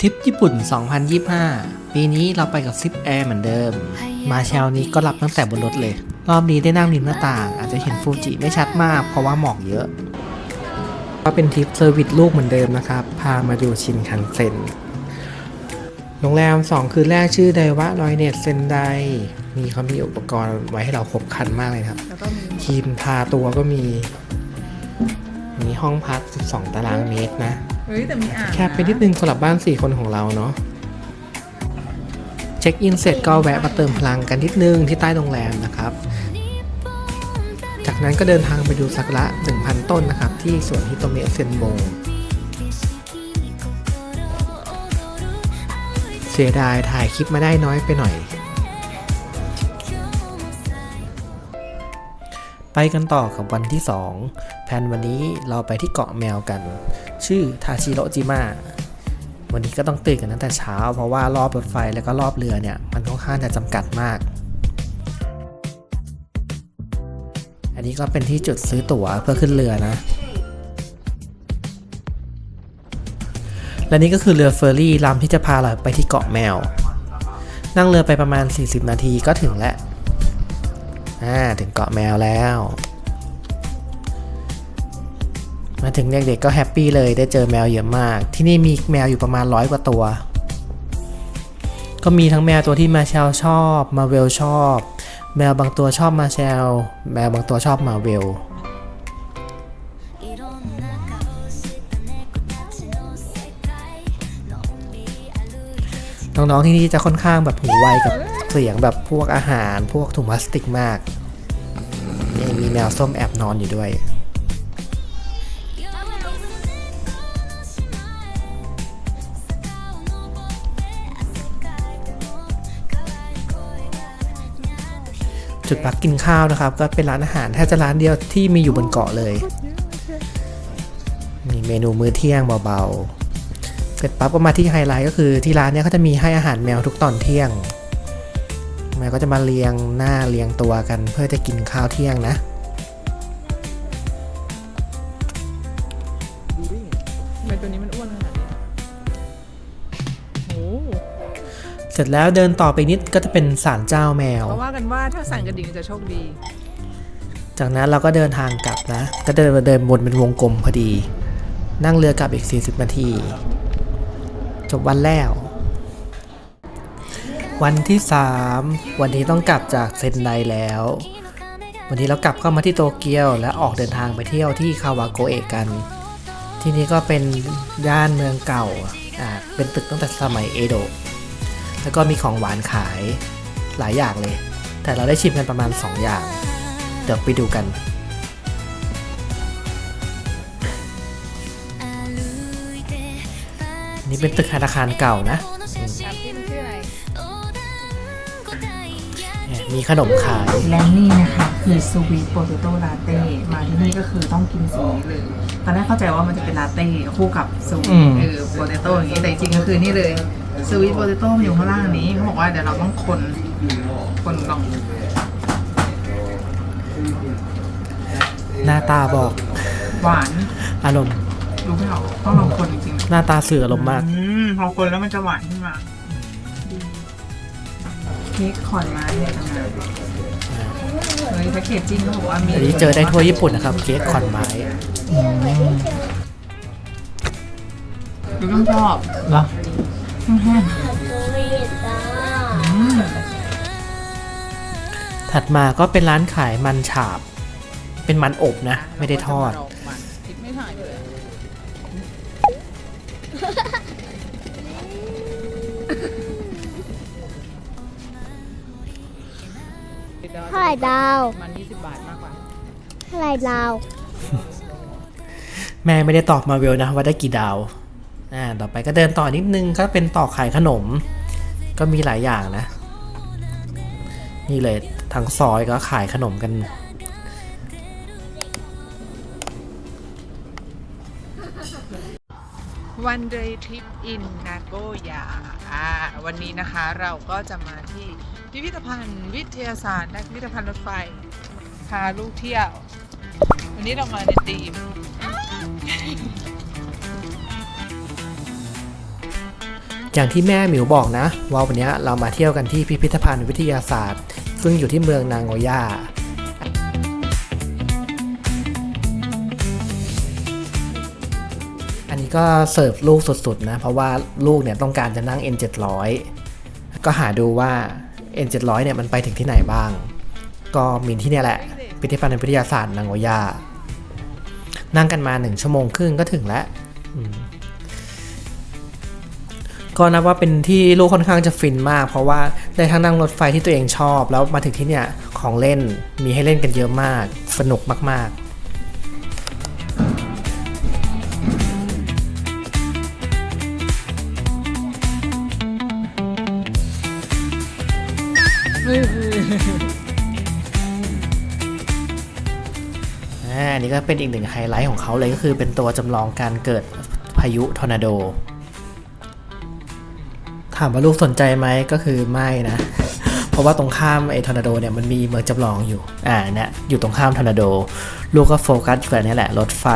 ทริปญี่ปุ่น 2025 ปีนี้เราไปกับซิปแอร์เหมือนเดิม มาเช้านี้ก็รับตั้งแต่บนรถเลย รอบนี้ได้นั่งริมหน้าต่าง อาจจะเห็นฟูจิไม่ชัดมากเพราะว่าหมอกเยอะ ก็เป็นทริปเซอร์วิสลูกเหมือนเดิมนะครับ พามาดูชินคันเซ็น โรงแรม 2 คืนแรกชื่อไดวะรอยเน็ตเซนได มีเขามีอุปกรณ์ไว้ให้เราครบครันมากเลยครับแล้วก็มีครีมทาตัวก็มี มีห้องพัก 12 ตารางเมตรนะ เฮ้ยแต่มีอ่างแคบไปนิดนึงสำหรับบ้าน 4 คนของเราเนาะเช็คอินเสร็จก็แวะมาเติมพลังกันนิดนึงที่ใต้โรงแรมนะครับ จากนั้นก็เดินทางไปดูซากุระ 1,000 ต้นนะครับ ที่สวนฮิโตเมะเซนโบเสียดายถ่ายคลิปมาได้น้อยไปหน่อย ไปกันต่อกับวันที่ 2 แผนวันนี้เราไปที่เกาะแมวกัน ชื่อทาชิโรจิมะวันนี้ก็ต้องตื่นกันตั้งแต่เช้า เพราะว่ารอบรถไฟแล้วก็รอบเรือเนี่ย มันค่อนข้างจะจำกัดมาก อันนี้ก็เป็นที่จุดซื้อตั๋วเพื่อขึ้นเรือนะ และนี่ก็คือเรือเฟอร์รี่ลำที่จะพาเราไปที่เกาะแมว นั่งเรือไปประมาณ 40 นาทีก็ถึงแล้ว อ่า ถึงเกาะแมวแล้ว มาถึงเด็กๆก็แฮปปี้เลยได้เจอแมวเยอะมาก ที่นี่มีแมวอยู่ประมาณร้อยกว่าตัว ก็มีทั้งแมวตัวที่มาเชลชอบมาเวลชอบ แมวบางตัวชอบมาเชลแมวบางตัวชอบมาเวลน้องๆที่นี่จะค่อนข้างแบบหูไวกับเสียงแบบพวกอาหารพวกถุงพลาสติกมาก มีแมวส้มแอบนอนอยู่ด้วย จุดพักกินข้าวนะครับ ก็เป็นร้านอาหารแทบจะร้านเดียวที่มีอยู่บนเกาะเลย มีเมนูมื้อเที่ยงเบาๆเสร็จปั๊บก็มาที่ไฮไลท์ก็คือที่ร้านเนี้ยเขาจะมีให้อาหารแมวทุกตอนเที่ยงแมวก็จะมาเรียงหน้าเรียงตัวกันเพื่อจะกินข้าวเที่ยงนะ สร็จแล้วเดินต่อไปนิดก็จะเป็นศาลเจ้าแมวเขาว่ากันว่าถ้าสั่งกระดิ่งจะโชคดี จากนั้นเราก็เดินทางกลับนะ ก็เดินเดินวนเป็นวงกลมพอดี นั่งเรือกลับอีก 40 นาที จบวันแล้ว วันที่ 3 วันนี้ต้องกลับจากเซนไดแล้ว วันนี้เรากลับเข้ามาที่โตเกียว และออกเดินทางไปเที่ยวที่คาวาโกเอะกัน ที่นี่ก็เป็นย่านเมืองเก่าอ่าเป็นตึกตั้งแต่สมัยเอโดะ แล้วก็มีของหวานขายหลายอย่างเลย แต่เราได้ชิมกันประมาณ 2 อย่าง เดี๋ยวไปดูกัน นี่เป็นตึกธนาคารเก่านะอืมชาพิมชื่ออะไรเนี่ยมีขนมขาย และนี่นะคะคือสวีทโปเตโต้ลาเต้มาที่นี่ก็คือต้องกินสีนี้เลย ตอนแรกเข้าใจว่ามันจะเป็นลาเต้คู่กับสวีอืทมเออโปเตโต้อย่างนี้แต่จริงๆก็คือนี่เลย สวีทโปเตโต้อยู่ข้างล่างนี้เขาบอกว่าเดี๋ยวเราต้องคนคนลองหน้าตาบอกหวานอารมณ์รู้เปล่าต้องลองคนจริงๆหน้าตาสื่ออารมณ์มากอืมพอคนแล้วมันจะหวานขึ้นมาเค้กขอนไม้เนี่ยทำงานเฮ้ยแพ็กเกจจิ้งเขาบอกว่ามีอันนี้เจอได้ทั่วญี่ปุ่นนะครับ เค้กคอนไม้ดูต้องชอบ เหรอแห้ง ถัดมาก็เป็นร้านขายมันฉาบ เป็นมันอบนะ ไม่ได้ทอดคิดไม่ถ่ายเลยเท่าไหร่ดาว มัน20บาทมากกว่า เท่าไหร่ดาว แม่ไม่ได้ตอบมาเวลนะว่าได้กี่ดาว อ่าต่อไปก็เดินต่อนิดนึงก็เป็นต่อขายขนม ก็มีหลายอย่างนะ นี่เลยทั้งซอยก็ขายขนมกันวันเดย์ทริปอินนาโกยาอ่าวันนี้นะคะเราก็จะมาที่พิพิธภัณฑ์วิทยาศาสตร์และพิพิธภัณฑ์รถไฟพาลูกเที่ยว วันนี้เรามาในทีม อย่างที่แม่หมิวบอกนะ ว่าวันนี้เรามาเที่ยวกันที่พิพิธภัณฑ์วิทยาศาสตร์ ซึ่งอยู่ที่เมืองนางโอย่าอันนี้ก็เสิร์ฟลูกสุดๆนะ เพราะว่าลูกเนี่ยต้องการจะนั่ง N700 ก็หาดูว่า N700 เนี่ยมันไปถึงที่ไหนบ้าง ก็มีที่เนี่ยแหละ พิพิธภัณฑ์วิทยาศาสตร์นางโอย่านั่งกันมาหนึ่งชั่วโมงครึ่งก็ถึงแล้ว ก็นับว่าเป็นที่ลูกค่อนข้างจะฟินมาก เพราะว่าได้ทั้งนั่งรถไฟที่ตัวเองชอบ แล้วมาถึงที่เนี่ยของเล่นมีให้เล่นกันเยอะมาก สนุกมาก ๆอันนี้ก็เป็นอีกหนึ่งไฮไลท์ของเขาเลยก็คือเป็นตัวจำลองการเกิดพายุทอร์นาโด ถามว่าลูกสนใจไหมก็คือไม่นะ เพราะว่าตรงข้ามไอ้ทอร์นาโดเนี่ยมันมีเมืองจำลองอยู่ อ่าเนี่ยอยู่ตรงข้ามทอร์นาโด ลูกก็โฟกัสอยู่กับนี่แหละรถไฟ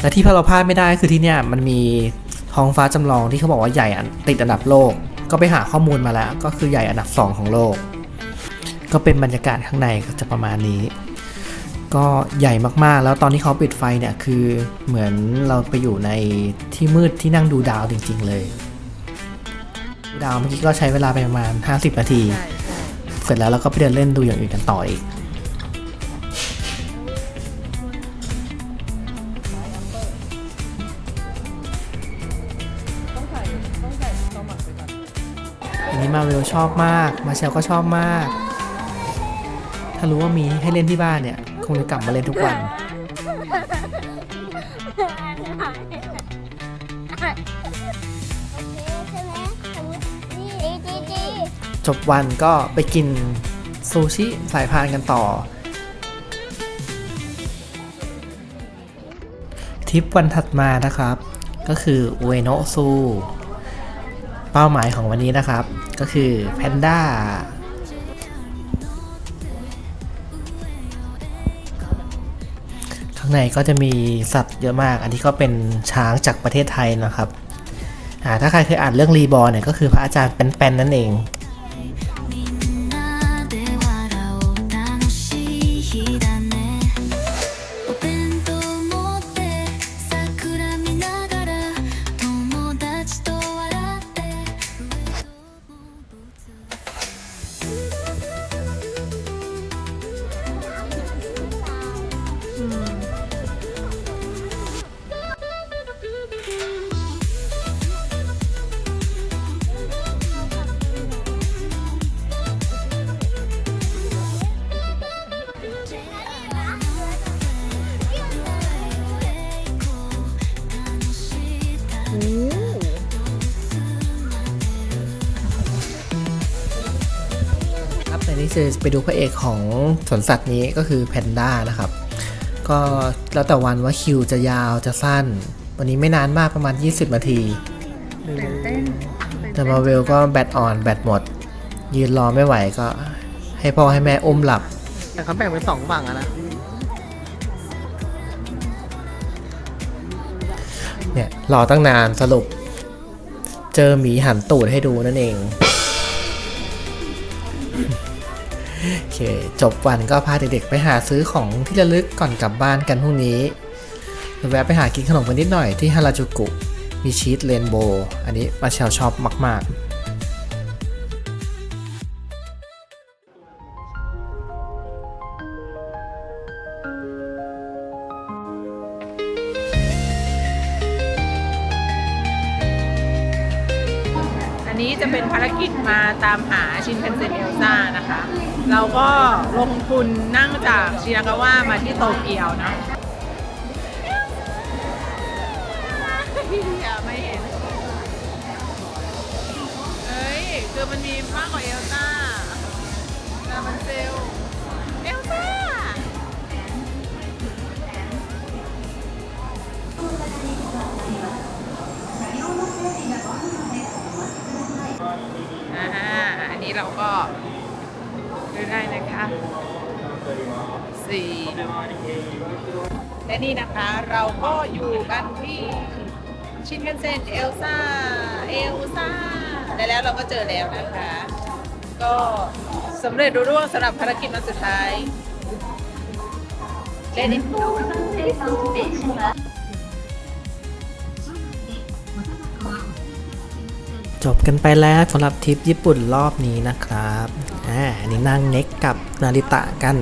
และที่พเราพลาดไม่ได้คือที่เนี่ยมันมีท้องฟ้าจำลองที่เขาบอกว่าใหญ่ติดอันดับโลก ก็ไปหาข้อมูลมาแล้ว ก็คือใหญ่อันดับ 2 ของโลก ก็เป็นบรรยากาศข้างในก็จะประมาณนี้ ก็ใหญ่มากๆ แล้วตอนที่เขาปิดไฟเนี่ยคือเหมือนเราไปอยู่ในที่มืดที่นั่งดูดาวจริง ๆ เลยดูดาวเมื่อกี้ก็ใช้เวลาไปประมาณ 50 นาทีใช่ใช่เสร็จแล้วเราก็ไปเดินเล่นดูอย่างอื่นกันต่ออีก อันนี้มาเวลชอบมาก มาเชลก็ชอบมาก ถ้ารู้ว่ามีให้เล่นที่บ้านเนี่ย คงจะกลับมาเล่นทุกวันจบวันก็ไปกินซูชิสายพานกันต่อทริปวันถัดมานะครับ ก็คืออุเอโนซู เป้าหมายของวันนี้นะครับ ก็คือแพนด้าข้างในก็จะมีสัตว์เยอะมาก อันนี้ก็เป็นช้างจากประเทศไทยนะครับถ้าใครเคยอ่านเรื่องรีบอร์เนี่ยก็คือพระอาจารย์เป็นๆนนั่นเอง ครับแต่นี่คือไปดูพระเอกของสวนสัตว์นี้ก็คือแพนด้านะครับ ก็แล้วแต่วันว่าคิวจะยาวจะสั้น วันนี้ไม่นานมากประมาณ 20 นาทีตื่นเต้นแต่มาเวลก็แบตอ่อนแบตหมด ยืนรอไม่ไหวก็ให้พ่อให้แม่อุ้มหลับ แต่เขาแบ่งเป็นสองฝั่งอะนะเนี่ยรอตั้งนานสรุป เจอหมีหันตูดให้ดูนั่นเอง โอเค จบวันก็พาเด็กๆไปหาซื้อของที่ระลึกก่อนกลับบ้านกันพรุ่งนี้ แวะไปหากินขนมกันนิดหน่อยที่ฮาราจูกุ มีชีสเรนโบว์อันนี้มาเชลชอบมาก ๆ จะเป็นภารกิจมาตามหาชินเพนเซนเอลซ่านะคะ เราก็ลงทุนนั่งจากชินากาวะมาที่โตเกียวนะอย่าไม่เห็นเฮ้ย คือมันมีมากกว่าเอลซ่าแต่มันเซล เราก็ดูได้นะคะสี่และนี่นะคะเราก็อยู่กันที่ชินกันเซ็นเอลซ่าเอลซ่าและแล้วเราก็เจอแล้วนะคะ ก็สำเร็จรุ่ร่วงสำหรับภารกิจวันสุดท้ายและนี่ จบกันไปแล้วสำหรับทริปญี่ปุ่นรอบนี้นะครับ อ่า อันนี้นั่งเน็กกับนาริตะกัน